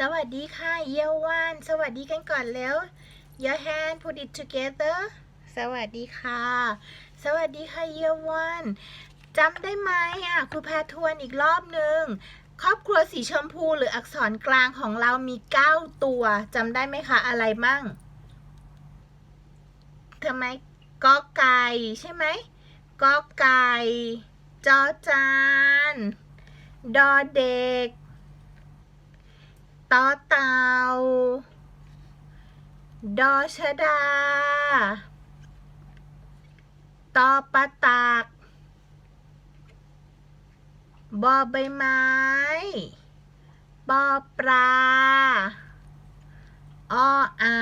สวัสดีค่ะ เยาวานสวัสดีกันก่อนแล้ว Your hand put it together สวัสดีค่ะ สวัสดีค่ะเยาวานจำได้ไหมอะครูแพทวนอีกรอบหนึ่งครอบครัวสีชมพูหรืออักษรกลางของเรามี 9 ตัวจำได้ไหมคะ อะไรมั่งทำไมกอไก่ใช่ไหมกอไก่จอจาน ดอเด็ก ต่อเต่าดอชดาตอปะตากบอใบไม้ ปอปลา ออ่า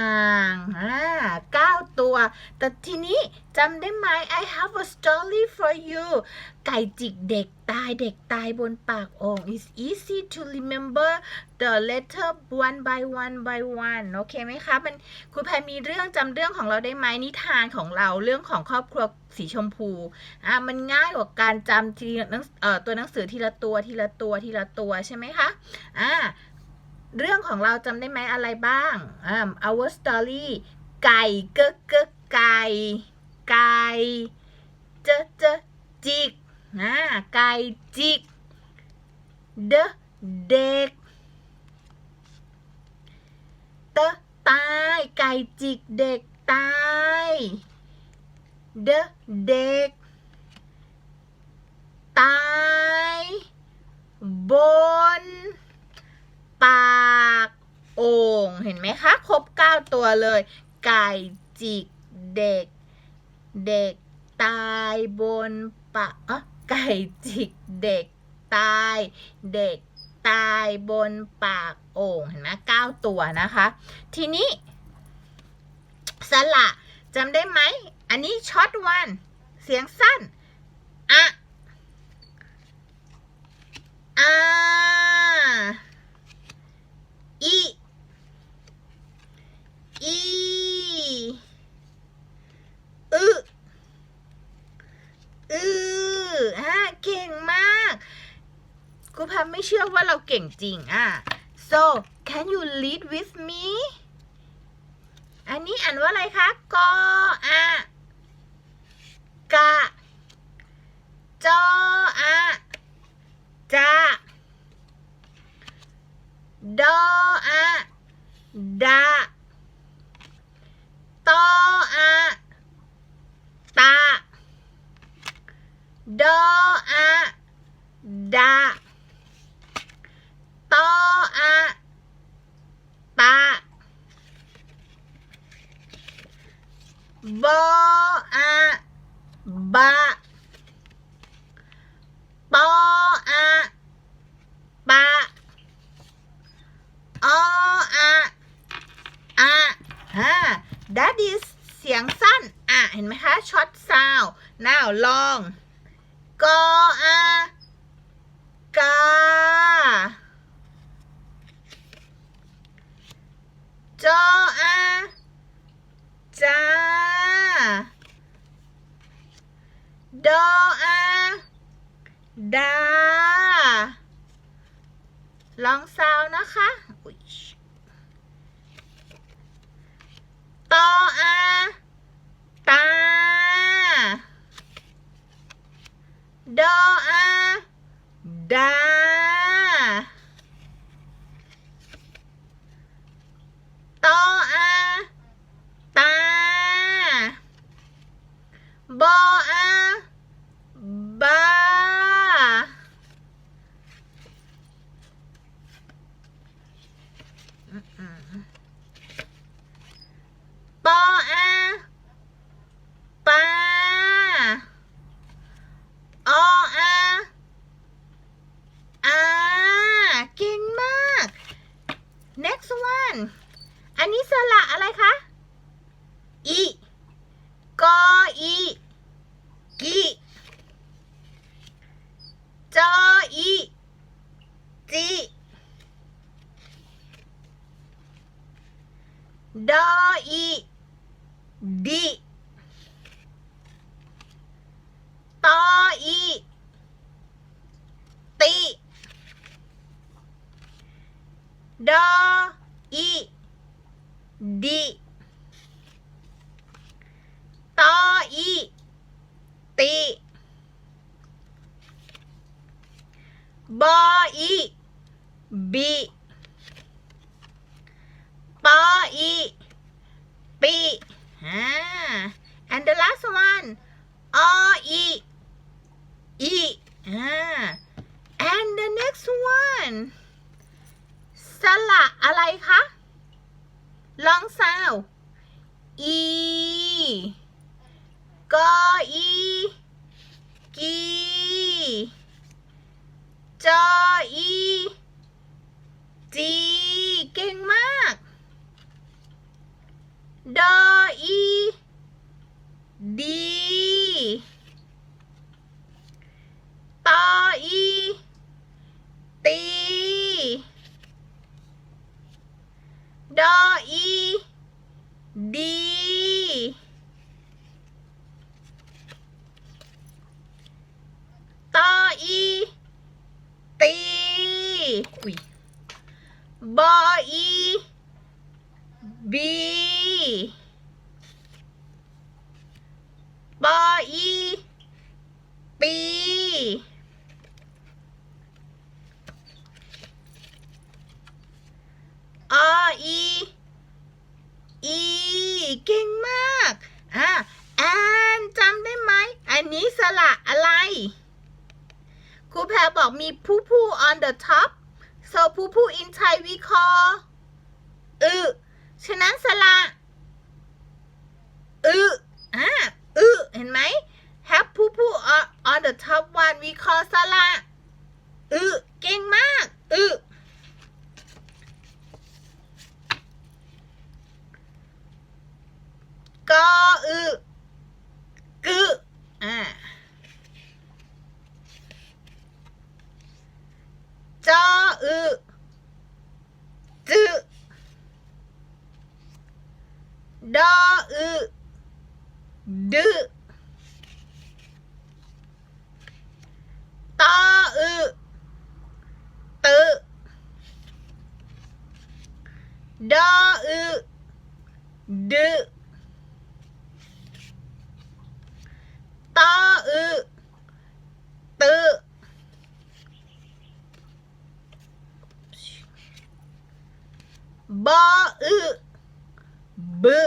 งอ่าเก้าตัว แต่ทีนี้จำได้ไหม I have a story for you ไก่จิกเด็กตายเด็กตายบนปากโอ่ง It's easy to remember the letter one by one by one โอเคไหมคะ มันคุณแพรมีเรื่องจำเรื่องของเราได้ไหมนิทานของเราเรื่องของครอบครัวสีชมพู อ่ามันง่ายกว่าการจำทีนังเอ่อตัวหนังสือทีละตัวทีละตัวทีละตัวใช่ไหมคะ อ่า เรื่องของเราจำได้ไหมอะไรบ้างอ่า our story ไก่เกะเกะไก่ไก่เจอเจอจิกอ่าไก่จิกเดเด็กเตตายไก่จิกเด็กตายเดเด็กตายบน ปากโอ่งเห็นไหมคะ ครบ9ตัวเลย ไก่จิกเด็ก เด็กตายบนปากอะไก่จิกเด็กตาย เด็กตายบนปากโอ่งเห็นไหมเก้าตัวนะคะ ทีนี้สละจำได้ไหม อันนี้ช็อตวันเสียงสั้นอะอา อีอีอึอืออะเก่งมากครูพัมไม่เชื่อว่าเราเก่งจริงอะ so can you lead with me อันนี้อ่านว่าอะไรคะกออะกะจออะจะ ดออะดะตออะตะดออะดะตออะตะบออะบะปออะปะ ออะอะฮะ that is เสียงสั้น อะ เห็นไหมคะ ช็อตซาว now ลองกออะกา จออะจาดออะดา ลองซาวนะคะ อุ๊ยตออาตาดออาดาตออาตาบออาบา ปออาปาออาอาเก่งมาก next one อันนี้ สระอะไรคะ อี กอ อีกิจอ อีจิดอ อีดิตอ อี ติดออี ดีตออีตีบออีบีปออีปีอ่า and the last one ออีอีอ่า and the next one สระอะไรคะ ลองซาว อีกออีกีจออีจีเก่งมากดออีดีตออีตี ดออีดีตออีตีอุ้ยบออีบีบออีปี ออีอีเก่งมากอะแอนจำได้ไหม อันนี้สระอะไร ครูแพรบอกมีผู้ผู้ on the top so ผู้ผู้ in Thai we call อึฉะนั้นสระอึอะอึเห็นไหม have ผู้ผู้ on on the top one we call สระอึเก่งมากอึ กออึกึอ่าจออึจึดออึดึตออึตึดออึดึ ตออึตึบออึบึ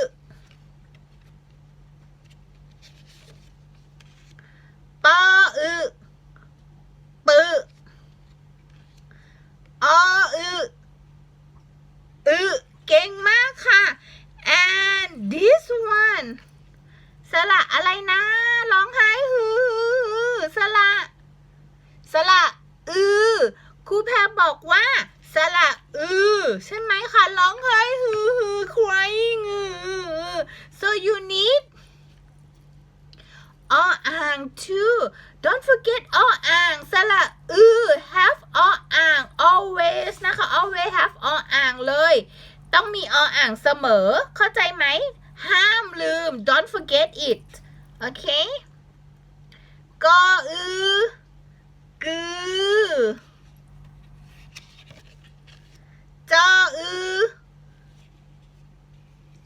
ตออึปึออึอึเก่งมากค่ะ and this one สระอะไรนะร้องไห้ฮือสระสระอือครูแพรบอกว่าสระอือใช่ไหมคะร้องไห้ฮือฮือ crying อือ so you need ออ่าง too don't forget ออ่างสระอือ have ออ่าง always นะคะ always have ออ่างเลย ต้องมีออ่างเสมอเข้าใจไหม ห้ามลืม don't forget it โอเคกออือกือจออือ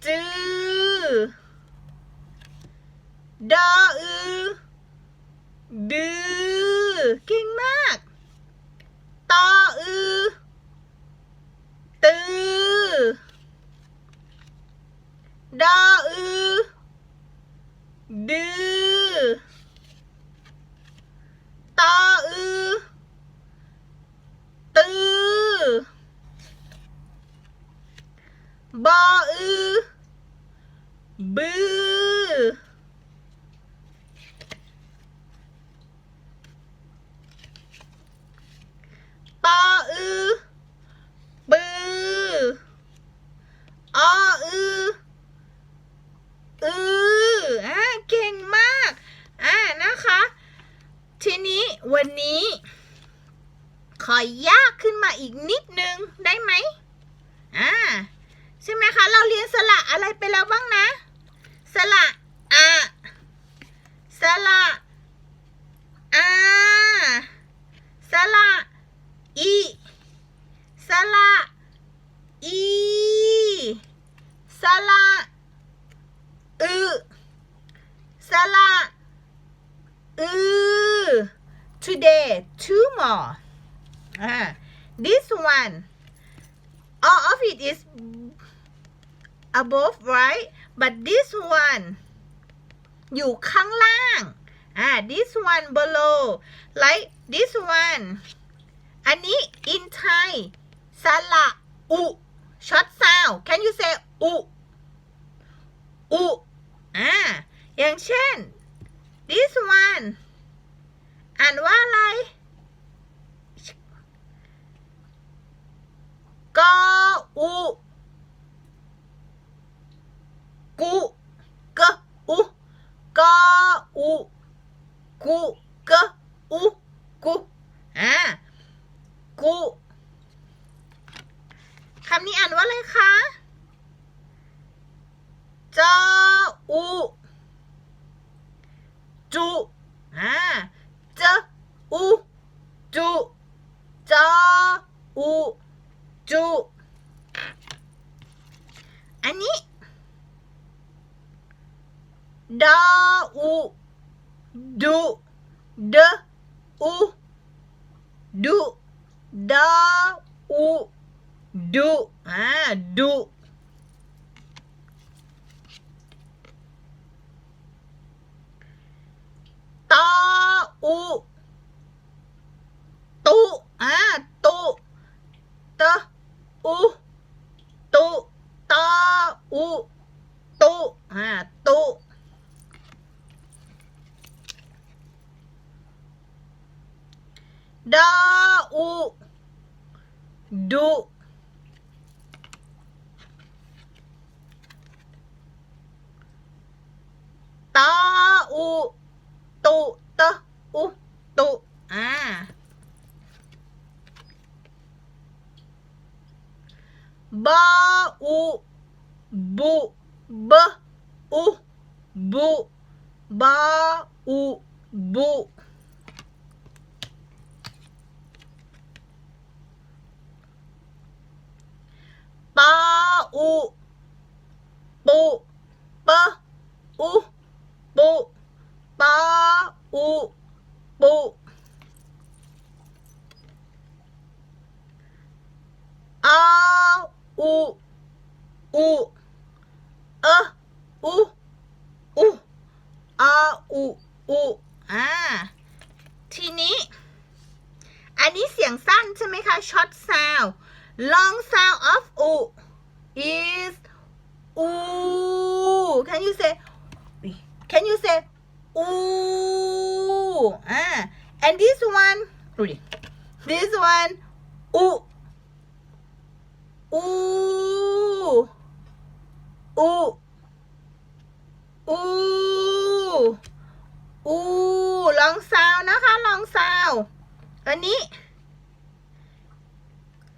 จือดออือดือเก่งมาก ตออือ ตือ ดออือ ดือตออือตือบออือบือ ปออือ บือ ออือ อืออ่าเก่งมาก อ่านะคะ ทีนี้วันนี้ ขอยากขึ้นมาอีกนิดนึงได้ไหมอ่า ใช่ไหมคะ เราเรียนสระอะไรไปแล้วบ้างนะ สระอะสระอาสระอีสระ this one all of it is above right but this one อยู่ข้างล่าง อ่า this one below like this one อันนี้ in Thai สระอุ short sound can you say อุอุอ่า อย่างเช่น this one อ่านว่าอะไรกออุ กุกะอุกออุกุกะอุกุอ่ากุคำนี้อ่านว่าอะไรคะจออุจุอ่าเจอุจุจออุจุอันนี้ ดาอูดูเดอูดูดาอูดูอ่าดูตาอูตุอ่าตุตะ อูตุตาอูตุอ่าตุดาอูดุตาอูตุตะอุตุอ่าบาอูบุบอุบุบาอูบุ ปาอุปุปะอุปุปาอุปุอาอุอุเอะอุอุอาอุอุอ่าทีนี้ อั นนี้เสียงสั้นใช่ไหมคะ short sound long sound of u is u can you say can you say u ah and this one ดูดิ this one u u u u u long sound นะคะ long sound อันนี้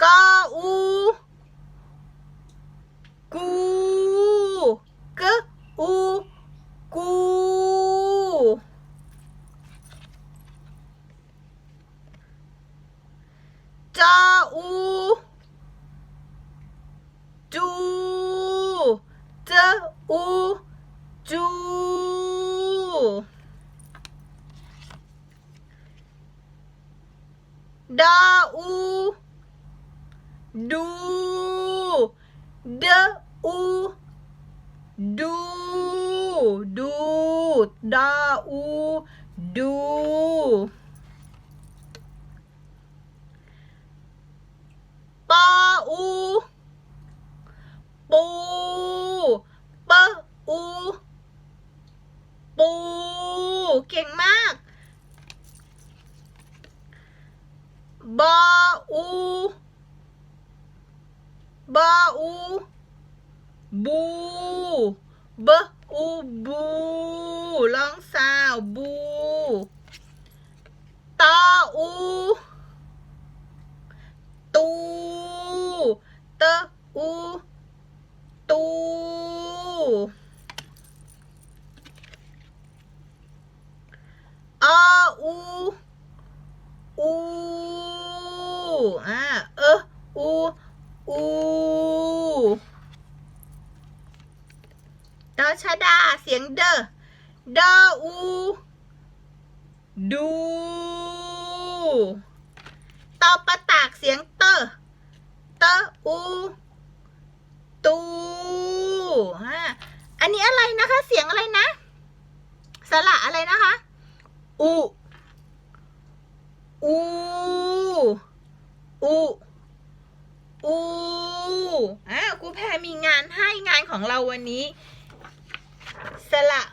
กออูกูกะอูกูจาอูจูเจอูจูดาอู ดูเดอูดูดูดาอูดูปาอูปูปะอูปูเก่งมากบาอู บาอูบูบะอูบูลองซาวบูตาอูตูตะอูตูอาอูอูอ่าเอออู อูดอชดา เสียงเดอเดออูดูตอปะตากเสียงเตอเตออูตูอันนี้อะไรนะคะ เสียงอะไรนะสระอะไรนะคะ อู อู อู อูอะกูแพรมีงานให้งานของเราวันนี้ สระ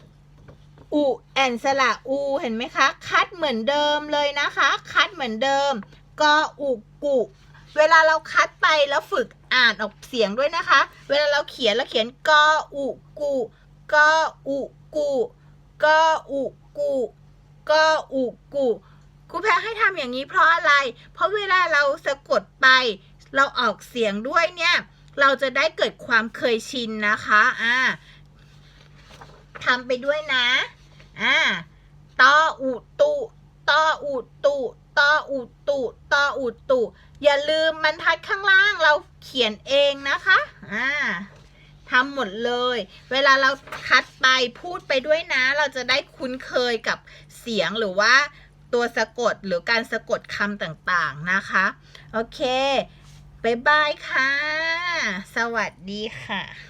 อูแอนสระอูเห็นไหมคะ คัดเหมือนเดิมเลยนะคะ คัดเหมือนเดิมกออุกุเวลาเราคัดไปแล้วฝึกอ่านออกเสียงด้วยนะคะ เวลาเราเขียนเราเขียนกออุกุกออุกุกออุกุกออุกุกูแพรให้ทำอย่างนี้เพราะอะไร เพราะเวลาเราสะกดไป เราออกเสียงด้วยเนี่ย เราจะได้เกิดความเคยชินนะคะอ่าทำไปด้วยนะอ่าตออุตุตออุตุตออุตุตออุตุอย่าลืมบรรทัดข้างล่างเราเขียนเองนะคะอ่าทำหมดเลย เวลาเราคัดไปพูดไปด้วยนะ เราจะได้คุ้นเคยกับเสียงหรือว่าตัวสะกดหรือการสะกดคำต่างๆนะคะ โอเค บ๊ายบายค่ะ สวัสดีค่ะ